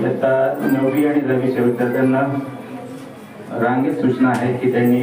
इयत्ता नववी आणि दहावीच्या विद्यार्थ्यांना रांगेत सूचना आहे की त्यांनी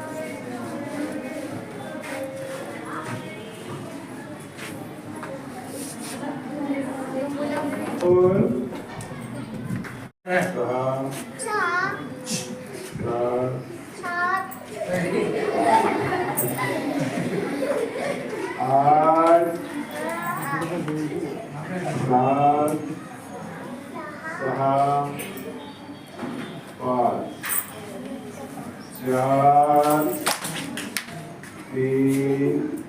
Five, four, three,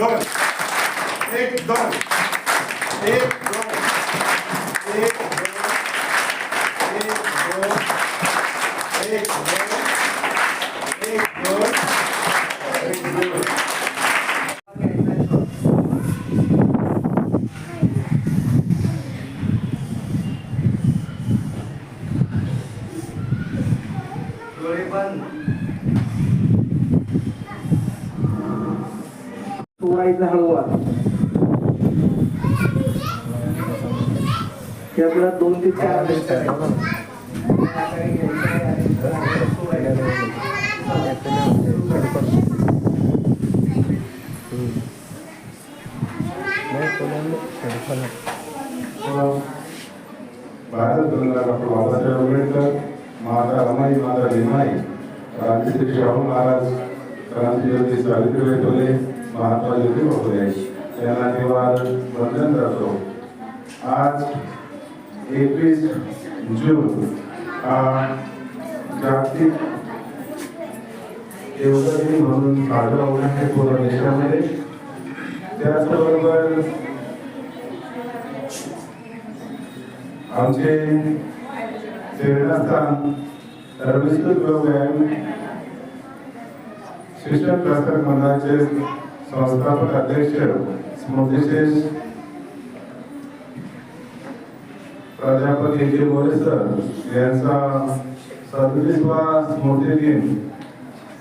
dois, e dois, e मागायचं हळूवार हे आपल्याला दोन ते चार भारत डॉक्टर माझा आंबेडकर महाराजा रमाई महाराज लिमाई क्रांतिश्री शाहू महाराज क्रांतिज्योती सावित्रीबाई फुले महात्मा ज्योतिबा फुले यांना निवार वंदन करतो आज एकवीस जून हा जागतिक योगा दिन म्हणून साजरा होणार आहे पूर्ण देशामध्ये त्याचबरोबर आमचे प्रेरणास्थान रविंद्र व्यायाम शिक्षण प्रसारक मंडळाचे संस्थापक अध्यक्ष स्मृतिशेष प्राध्यापक ए के मोरे सर यांचा सदतीसवा स्मृती दिन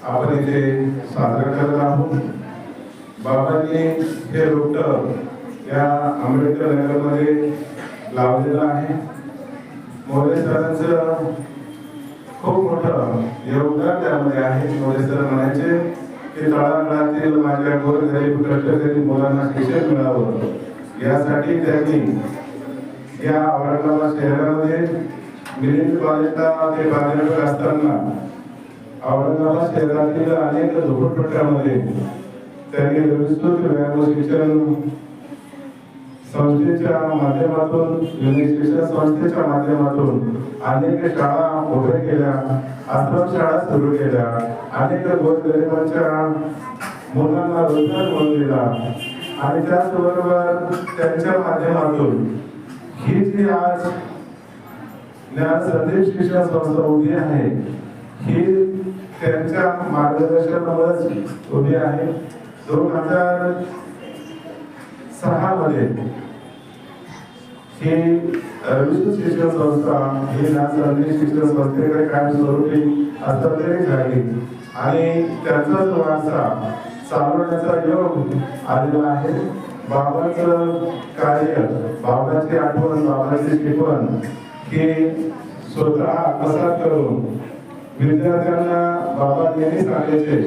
आपण इथे साजरा करत आहोत. बाबांनी हे रोपट या आंबेडकर नगरमध्ये लावलेलं आहे. मोरे सरांचं खूप मोठं योगदान त्यामध्ये आहे. मोरे सर म्हणायचे की तळागाळातील माझ्या गोरगरीब कष्टकरी मुलांना शिक्षण मिळावं. यासाठी त्यांनी या औरंगाबाद शहरामध्ये मिलिंद कॉलेजला ते कार्यरत असताना औरंगाबाद शहरातील अनेक झोपडपट्ट्यामध्ये त्यांनी विस्तृत व्यायाम शिक्षण संस्थेच्या माध्यमातून युनिक संस्थेच्या माध्यमातून अनेक शाळा उभ्या केल्या आश्रम शाळा सुरू केल्या अनेक गोरगरिबांच्या मुलांना रोजगार मिळून दिला. आणि त्याचबरोबर त्यांच्या माध्यमातून ही जी आज ज्ञान संदेश शिक्षण संस्था उभी आहे ही त्यांच्या मार्गदर्शनावरच उभी आहे. दोन हजार सहा मध्ये ही शिक्षण संस्था हे ज्ञान शिक्षण संस्थेकडे कायमस्वरूपी हस्तांतरित झाली आणि त्याचाच वारसा चालवण्याचा योग आलेला आहे. बाबाचं कार्य बाबाची आठवण बाबाची शिकवण हे स्वतः आत्मसात करून विद्यार्थ्यांना बाबा नेहमी सांगायचे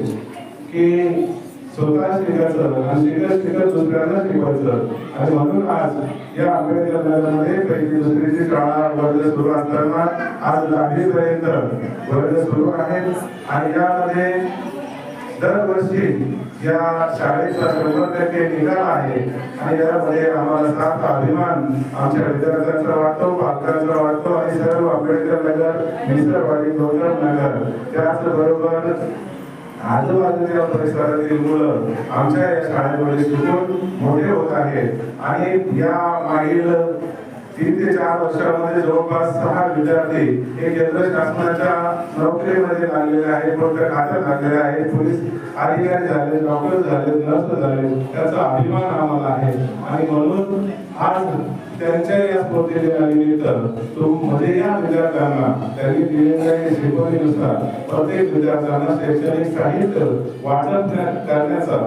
की स्वतः शिकायचं आणि शिकत शिकत दुसऱ्यांना शिकवायचं. आणि म्हणून आज या आंबेडकर नगरमध्ये पहिली दुसरीची शाळा वर्ग सुरू असताना आज दहावीपर्यंत वर्ग सुरू आहेत आणि यामध्ये दरवर्षी या शाळेचा शंभर टक्के निकाल आहे. आणि यामध्ये आम्हाला सात अभिमान आमच्या विद्यार्थ्यांचा वाटतो पालकांचा वाटतो आणि सर्व आंबेडकर नगर मिसरवाडी गौतम नगर. त्याचबरोबर आजूबाजूच्या परिसरातील मुलं आमच्या या शाळेमध्ये शिकून मोठे होत आहेत. आणि या मागील तीन ते चार वर्षामध्ये जवळपास सहा विद्यार्थी हे केंद्र शासनाच्या नोकरीमध्ये लागलेले आहेत मोठ्या खात्यात लागलेले आहेत पोलीस अधिकारी झाले डॉक्टर झाले नर्स झाले त्याचा अभिमान आम्हाला आहे. आणि म्हणून आज त्यांच्या या स्पर्धेच्या निमित्त मध्ये या विद्यार्थ्यांना त्यांनी दिलेल्या शिकवणीनुसार प्रत्येक विद्यार्थ्यांना शैक्षणिक साहित्य वाटप करण्याचा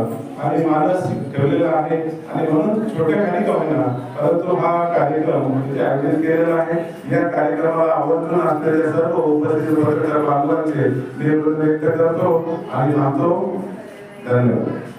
आणि मानस ठेवलेला आहे. आणि म्हणून छोट्या खाली का होईना परंतु हा कार्यक्रम म्हणजे आयोजित केलेला आहे या कार्यक्रमाला आवर्जून असलेल्या सर्व उपस्थित पत्रकार बांधवांचे मी व्यक्त करतो आणि थांबतो धन्यवाद.